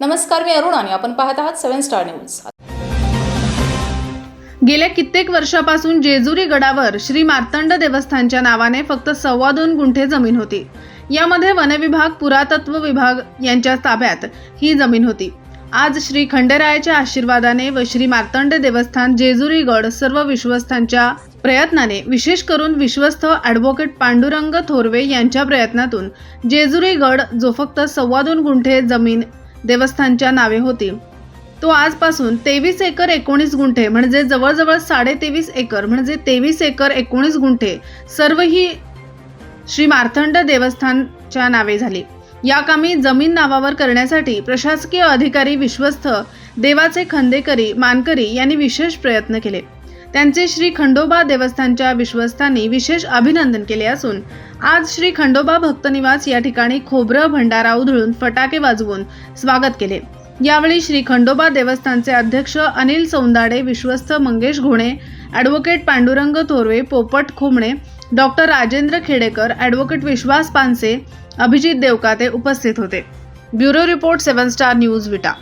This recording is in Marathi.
नमस्कार मी अरुण आणि आपण पाहत आहात सेव्हन स्टार न्यूज. गेल्या कित्येक वर्षापासून जेजुरी गडावर श्री मार्तंड देवस्थानच्या नावाने फक्त सव्वा दोन गुंठे जमीन होती. यामध्ये वनविभाग पुरातत्व विभाग यांच्या ताब्यात ही जमीन होती. आज श्री खंडेरायाच्या आशीर्वादाने व श्री मार्तंड देवस्थान जेजुरी गड सर्व विश्वस्तांच्या प्रयत्नाने विशेष करून विश्वस्त ॲडव्होकेट पांडुरंग थोरवे यांच्या प्रयत्नातून जेजुरी गड जो फक्त सव्वा दोन गुंठे जमीन देवस्थानच्या नावे होती. तो आजपासून तेवीस एकर एकोणीस गुंठे म्हणजे जवळजवळ साडे तेवीस एकर म्हणजे तेवीस एकर एकोणीस गुंठे सर्व ही श्री मार्थंड देवस्थानच्या नावे झाली. या कामी जमीन नावावर करण्यासाठी प्रशासकीय अधिकारी विश्वस्त देवाचे खंदेकरी मानकरी यांनी विशेष प्रयत्न केले. त्यांचे श्री खंडोबा देवस्थानच्या विश्वस्तांनी विशेष अभिनंदन केले असून आज श्री खंडोबा भक्तनिवास या ठिकाणी खोबरं भंडारा उधळून फटाके वाजवून स्वागत केले. यावेळी श्री खंडोबा देवस्थानचे अध्यक्ष अनिल सौंदाडे विश्वस्त Mangesh Ghone advocate Pandurang Thorve Popat Khomane doctor Rajendra Khedekar advocate Vishwas Panse Abhijit Devkate उपस्थित होते. Bureau report seven star news Vita.